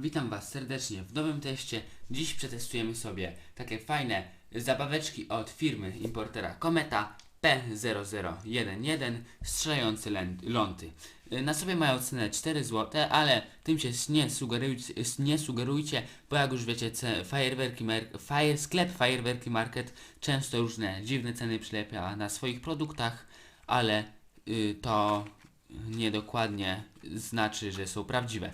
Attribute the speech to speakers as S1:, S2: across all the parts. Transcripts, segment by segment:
S1: Witam Was serdecznie w nowym teście. Dziś przetestujemy sobie takie fajne zabaweczki od firmy importera Kometa P0011 strzelające ląty. Y, Na sobie mają cenę 4 zł, ale tym się nie sugerujcie, nie sugerujcie bo jak już wiecie, fajerwerki fajer, sklep Fajerwerki Market często różne dziwne ceny przylepia na swoich produktach, ale y, to niedokładnie znaczy, że są prawdziwe.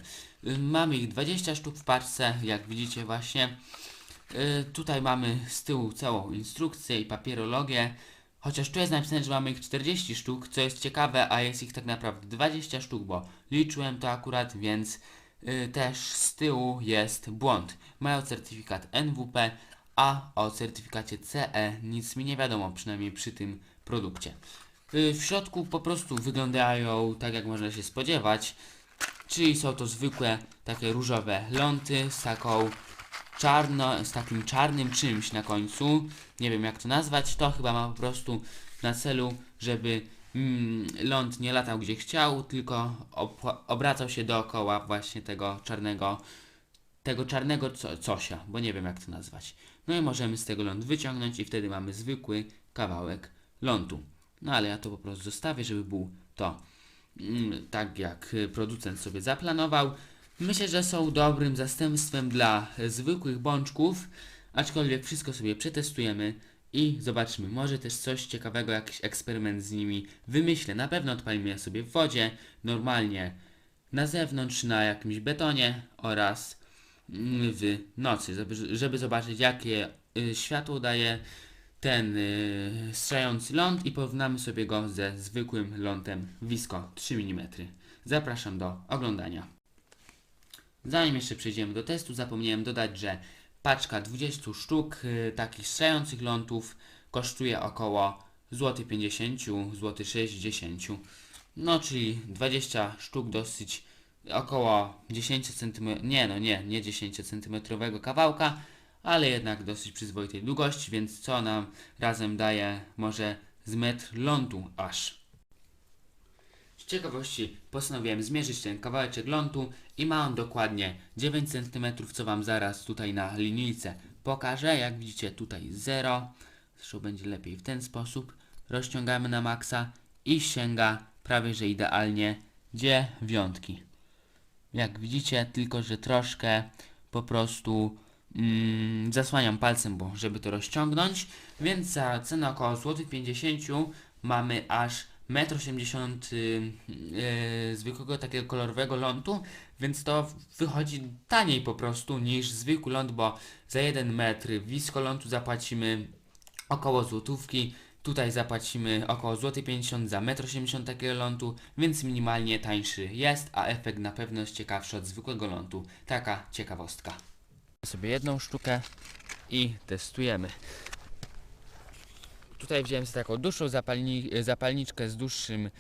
S1: Mamy ich 20 sztuk w paczce, jak widzicie właśnie. Y, Tutaj mamy z tyłu całą instrukcję i papierologię. Chociaż tu jest napisane, że mamy ich 40 sztuk, co jest ciekawe, a jest ich tak naprawdę 20 sztuk, bo liczyłem to akurat, więc y, też z tyłu jest błąd. Mają certyfikat NWP, a o certyfikacie CE nic mi nie wiadomo, przynajmniej przy tym produkcie. Y, W środku po prostu wyglądają tak, jak można się spodziewać, czyli są to zwykłe takie różowe ląty z taką czarno, z takim czarnym czymś na końcu. Nie wiem jak to nazwać. To chyba ma po prostu na celu, żeby mm, ląd nie latał gdzie chciał, tylko obracał się dookoła właśnie tego czarnego, tego czarnego co- cosia, bo nie wiem jak to nazwać. No i możemy z tego ląd wyciągnąć i wtedy mamy zwykły kawałek lądu. No ale ja to po prostu zostawię, żeby był to mm, tak jak y, producent sobie zaplanował. Myślę, że są dobrym zastępstwem dla zwykłych bączków, aczkolwiek wszystko sobie przetestujemy i zobaczymy. Może też coś ciekawego, jakiś eksperyment z nimi wymyślę. Na pewno odpalimy je sobie w wodzie, normalnie na zewnątrz, na jakimś betonie oraz mm, w nocy, żeby, żeby zobaczyć jakie y, światło daje ten y, strzelający ląd i porównamy sobie go ze zwykłym lądem Visco 3 mm. Zapraszam do oglądania. Zanim jeszcze przejdziemy do testu, zapomniałem dodać, że paczka 20 sztuk y, takich strzelających lądów kosztuje około złoty 50 zł 60 No, czyli 20 sztuk dosyć około 10 cm, nie no nie, nie 10 cm kawałka, ale jednak dosyć przyzwoitej długości, więc co nam razem daje może z metr lądu aż. Z ciekawości postanowiłem zmierzyć ten kawałeczek lądu i ma on dokładnie 9 cm, co Wam zaraz tutaj na linijce pokażę. Jak widzicie tutaj 0, zresztą będzie lepiej w ten sposób. Rozciągamy na maksa i sięga prawie że idealnie dziewiątki. Jak widzicie, tylko że troszkę po prostu mm, zasłaniam palcem, bo żeby to rozciągnąć, więc za cenę około złotych 50 mamy aż 1,80 m yy, zwykłego takiego kolorowego lądu, więc to wychodzi taniej po prostu niż zwykły ląd, bo za 1 metr wisko lądu zapłacimy około złotówki, tutaj zapłacimy około złoty 50 za 1,80 m takiego lądu, więc minimalnie tańszy jest, a efekt na pewno jest ciekawszy od zwykłego lądu. Taka ciekawostka. Sobie jedną sztukę i testujemy. Tutaj wziąłem sobie taką dłuższą zapalni zapalniczkę z dłuższym yy,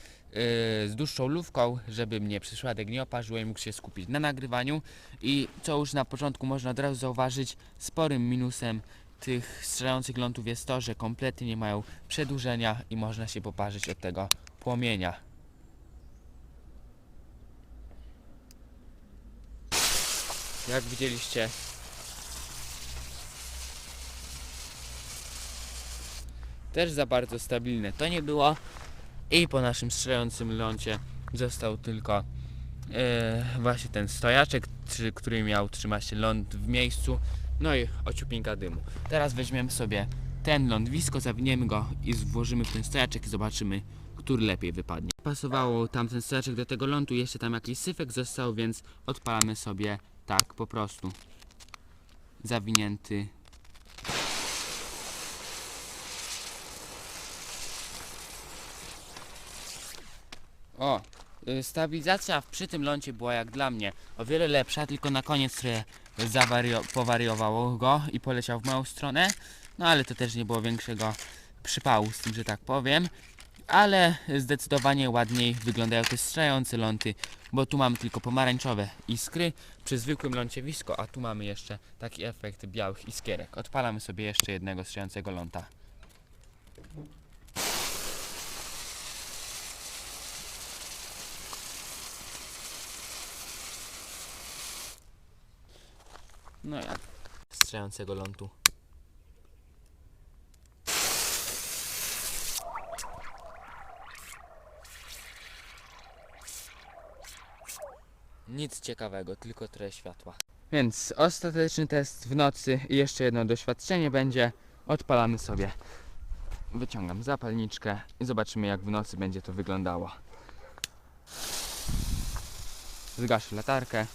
S1: z dłuższą lufką, żeby mnie przyszładek nie oparzyło i mógł się skupić na nagrywaniu. I co już na początku można od razu zauważyć, sporym minusem tych strzelających lądów jest to, że kompletnie nie mają przedłużenia i można się poparzyć od tego płomienia. Jak widzieliście, też za bardzo stabilne to nie było i po naszym strzelającym lądzie został tylko e, właśnie ten stojaczek, trzy- który miał trzymać się ląd w miejscu no i ociupinka dymu. Teraz weźmiemy sobie ten lądwisko, zawiniemy go i włożymy w ten stojaczek i zobaczymy, który lepiej wypadnie. Pasowało tamten stojaczek do tego lądu, jeszcze tam jakiś syfek został, więc odpalamy sobie tak po prostu. Zawinięty O, y, stabilizacja przy tym lądzie była jak dla mnie o wiele lepsza, tylko na koniec zawario- powariowało go i poleciał w moją stronę. No ale to też nie było większego przypału z tym, że tak powiem. Ale zdecydowanie ładniej wyglądają te strzelające lądy, bo tu mamy tylko pomarańczowe iskry przy zwykłym lądzie wisko, a tu mamy jeszcze taki efekt białych iskierek. Odpalamy sobie jeszcze jednego strzelającego ląda. No jak? Strzelającego lądu. Nic ciekawego, tylko trochę światła. Więc ostateczny test w nocy i jeszcze jedno doświadczenie będzie. Odpalamy sobie. Wyciągam zapalniczkę i zobaczymy jak w nocy będzie to wyglądało. Zgaszę latarkę.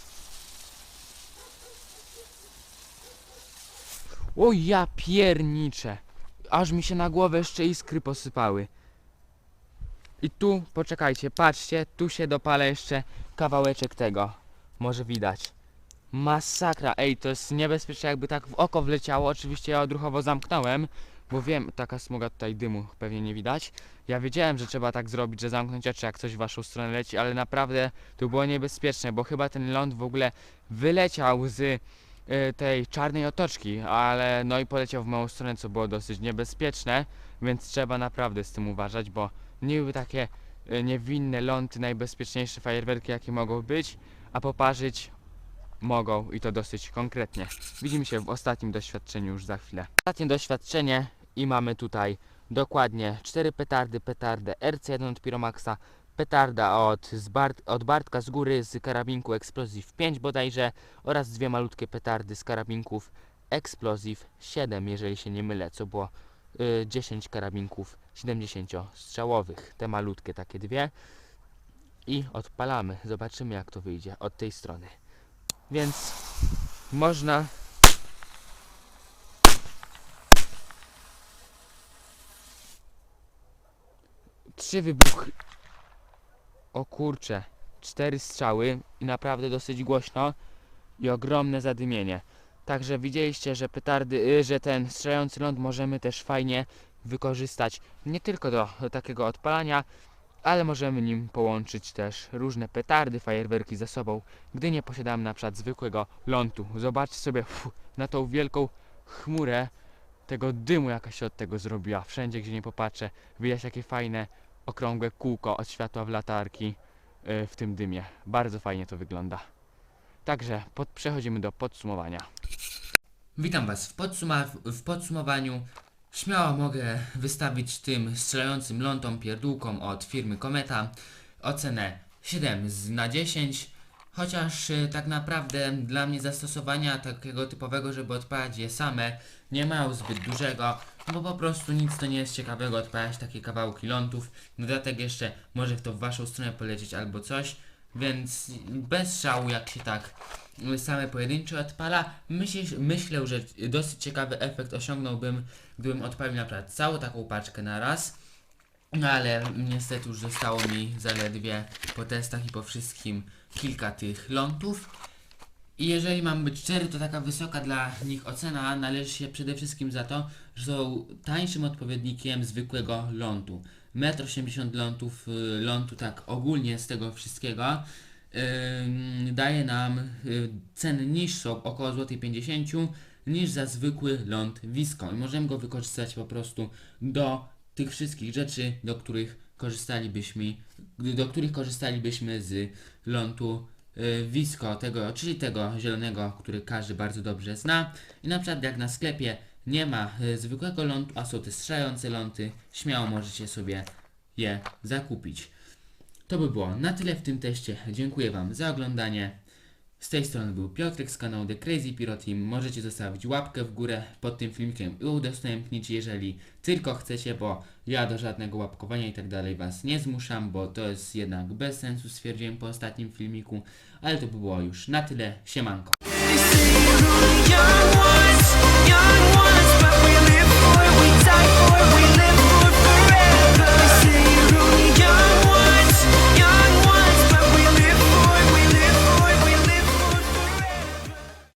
S1: O ja pierniczę. Aż mi się na głowę jeszcze iskry posypały. I tu, poczekajcie, patrzcie, tu się dopala jeszcze kawałeczek tego. Może widać. Masakra, ej, to jest niebezpieczne, jakby tak w oko wleciało. Oczywiście ja odruchowo zamknąłem, bo wiem, taka smuga tutaj dymu pewnie nie widać. Ja wiedziałem, że trzeba tak zrobić, że zamknąć oczy, jak coś w waszą stronę leci, ale naprawdę to było niebezpieczne, bo chyba ten ląd w ogóle wyleciał z tej czarnej otoczki, ale no i poleciał w moją stronę, co było dosyć niebezpieczne, więc trzeba naprawdę z tym uważać, bo niby takie y, niewinne lądy, najbezpieczniejsze fajerwerki, jakie mogą być, a poparzyć mogą i to dosyć konkretnie. Widzimy się w ostatnim doświadczeniu już za chwilę. Ostatnie doświadczenie i mamy tutaj dokładnie cztery petardy, petardę RC1 od Pyromaxa, petarda od, Bart, od Bartka z góry z karabinku Explosive 5 bodajże oraz dwie malutkie petardy z karabinków Explosive 7, jeżeli się nie mylę, co było y, 10 karabinków 70 strzałowych. Te malutkie takie dwie. I odpalamy. Zobaczymy jak to wyjdzie od tej strony. Więc można trzy wybuchy. O kurcze, cztery strzały i naprawdę dosyć głośno i ogromne zadymienie. Także widzieliście, że petardy, y, że ten strzelający ląd możemy też fajnie wykorzystać nie tylko do takiego odpalania, ale możemy nim połączyć też różne petardy, fajerwerki ze sobą, gdy nie posiadamy na przykład zwykłego lądu. Zobaczcie sobie fu, na tą wielką chmurę tego dymu, jaka się od tego zrobiła. Wszędzie, gdzie nie popatrzę, widać jakie fajne, okrągłe kółko od światła w latarki y, w tym dymie. Bardzo fajnie to wygląda. Także pod, przechodzimy do podsumowania. Witam Was w, podsuma- w podsumowaniu. Śmiało mogę wystawić tym strzelającym lądom pierdółkom od firmy Kometa ocenę 7 z na 10. Chociaż y, tak naprawdę dla mnie zastosowania takiego typowego, żeby odpalać je same, nie mają zbyt dużego, bo po prostu nic to nie jest ciekawego odpalać takie kawałki lądów. Dodatek jeszcze może w to w waszą stronę polecieć albo coś, więc bez szału jak się tak y, same pojedyncze odpala. Myślę, myślę, że dosyć ciekawy efekt osiągnąłbym, gdybym odpalił naprawdę całą taką paczkę na raz. No ale niestety już zostało mi zaledwie po testach i po wszystkim kilka tych lądów. I jeżeli mam być szczery, to taka wysoka dla nich ocena należy się przede wszystkim za to, że są tańszym odpowiednikiem zwykłego lądu. 1,80 m lądów, y, lądu tak ogólnie z tego wszystkiego ym, daje nam y, ceny niższą, około złotej 50 niż za zwykły ląd Visco. I możemy go wykorzystać po prostu do tych wszystkich rzeczy, do których korzystalibyśmy, do których korzystalibyśmy z lądu Visco, tego, czyli tego zielonego, który każdy bardzo dobrze zna. I na przykład jak na sklepie nie ma y, zwykłego lądu, a są te strzelające lądy, śmiało możecie sobie je zakupić. To by było na tyle w tym teście. Dziękuję Wam za oglądanie. Z tej strony był Piotrek z kanału The Crazy Pyro Team. Możecie zostawić łapkę w górę pod tym filmikiem i udostępnić, jeżeli tylko chcecie, bo ja do żadnego łapkowania i tak dalej Was nie zmuszam, bo to jest jednak bez sensu, stwierdziłem po ostatnim filmiku. Ale to by było już na tyle. Siemanko.